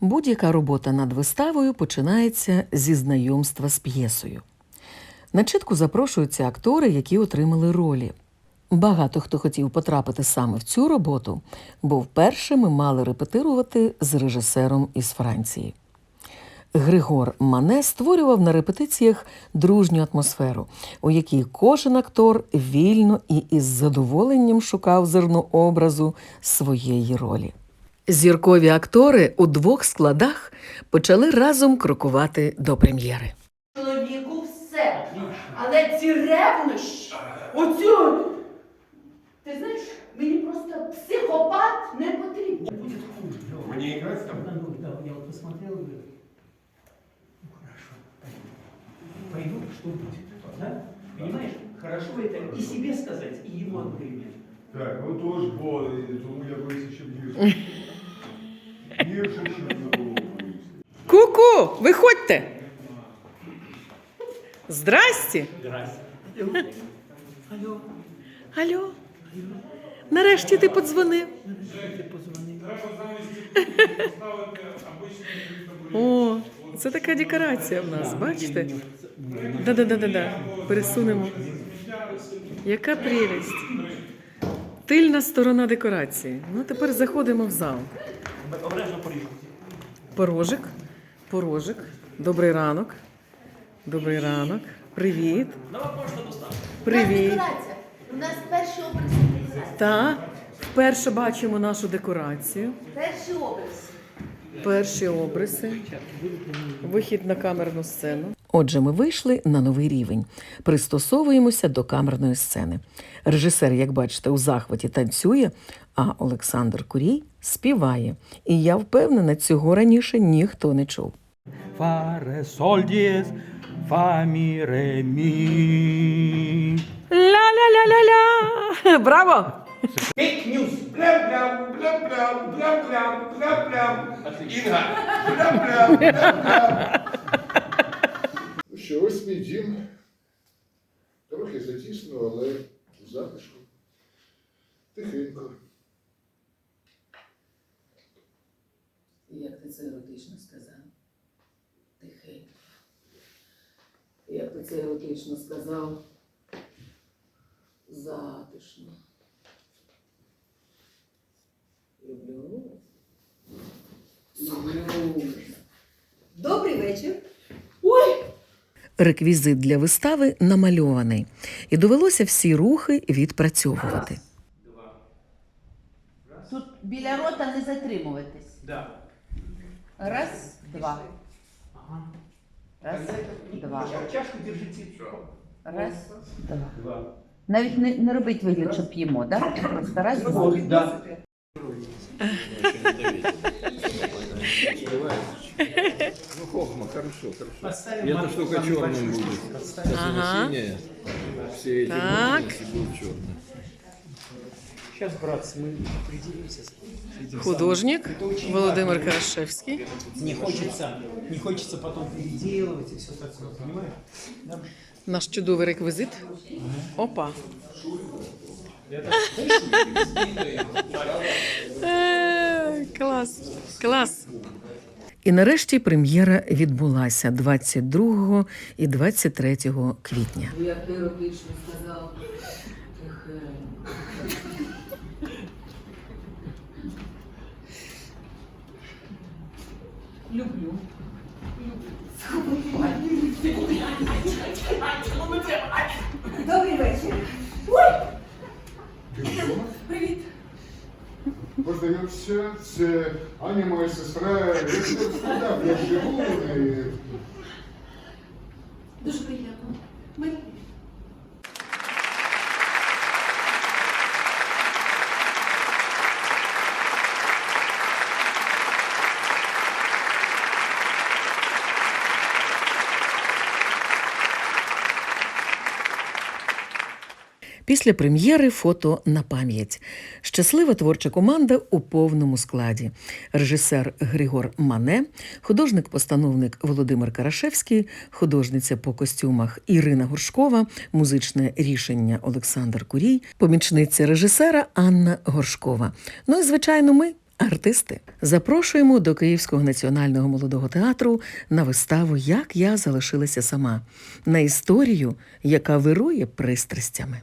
Будь-яка робота над виставою починається зі знайомства з п'єсою. На читку запрошуються актори, які отримали ролі. Багато хто хотів потрапити саме в цю роботу, бо вперше ми мали репетирувати з режисером із Франції. Григор Мане створював на репетиціях дружню атмосферу, у якій кожен актор вільно і із задоволенням шукав зерно образу своєї ролі. Зіркові актори у двох складах почали разом крокувати до прем'єри. чоловіку все. Але ці ревнощі, оцю. Ти знаєш, мені просто психопат не потрібен. Мне играть там? Да, я вот посмотрел и говорю, ну хорошо, пойду. Что будет, да? Понимаешь, хорошо это и себе сказать, и ему одновременно. Так, ну то ж бо, тому я боюся ще більше. Ку-ку, виходьте! Здрасті! Здрасте. Алло, Алло, нарешті ти подзвонив. О, це така декорація в нас, бачите? Да-да-да-да-да. Пересунемо. Яка прелість. Тильна сторона декорації. Ну, тепер заходимо в зал. Обережно порежу. Порожик. Порожик. Добрий ранок. Добрий ранок. Привіт. Привіт. Декорація. У нас перший образ. Та вперше бачимо нашу декорацію. Перший образ. Перші обриси. Вихід на камерну сцену. Отже, ми вийшли на новий рівень. Пристосовуємося до камерної сцени. Режисер, як бачите, у захваті танцює, а Олександр Курій співає. І я впевнена, цього раніше ніхто не чув. Фа, ре, соль, диез, фа, ми, ре, ми. Ля-ля-ля-ля-ля! Браво! Фейк ньюс. Блям-блям, блям-блям, блям-блям, блям-блям. Інга. Блям-блям, блям-блям. Ну що, ось мій дім. Трохи затісно, але в затишку. Тихенько. Як ти це еротично сказав? Тихенько. Як ти це еротично сказав? Затишно. Люблю. Люблю. Вечір. Реквізит для вистави намальований, і довелося всі рухи відпрацьовувати. Тут біля рота не затримуватись. Да. Раз, два. Ага. Раз, два. Ча- Чашку держите. Раз, два. Два. Навіть не, не робить вигляд, що п'ємо, да? Просто раз, два. Да. Ну, хохма, хорошо, хорошо. Поставим И эта марку штука самую черным большую будет. штуку. Поставим. Сейчас Ага. она синяя, все эти Так. буквы будут черные. Сейчас, братцы, мы определимся с этим Художник самым. Это очень Володимир важно. Карашевський. Не хочется, не хочется потом переделывать и все такое, понимаешь? Да. Наш чудовий реквізит. Опа. Е, Клас. Клас. І нарешті прем'єра відбулася 22 і 23 квітня. Як ти еротично сказав. Люблю. Добрий вечір. Привіт. Познайомся, це Аня, моя сестра. Я я живу. і Дуже Після прем'єри фото на пам'ять. Щаслива творча команда у повному складі. Режисер Григор Мане, художник-постановник Володимир Карашевський, художниця по костюмах Ірина Горшкова, музичне рішення Олександр Курій, помічниця режисера Анна Горшкова. Ну і звичайно, ми Артисти запрошуємо до Київського національного молодого театру на виставу Як я залишилася сама на історію, яка вирує пристрастями.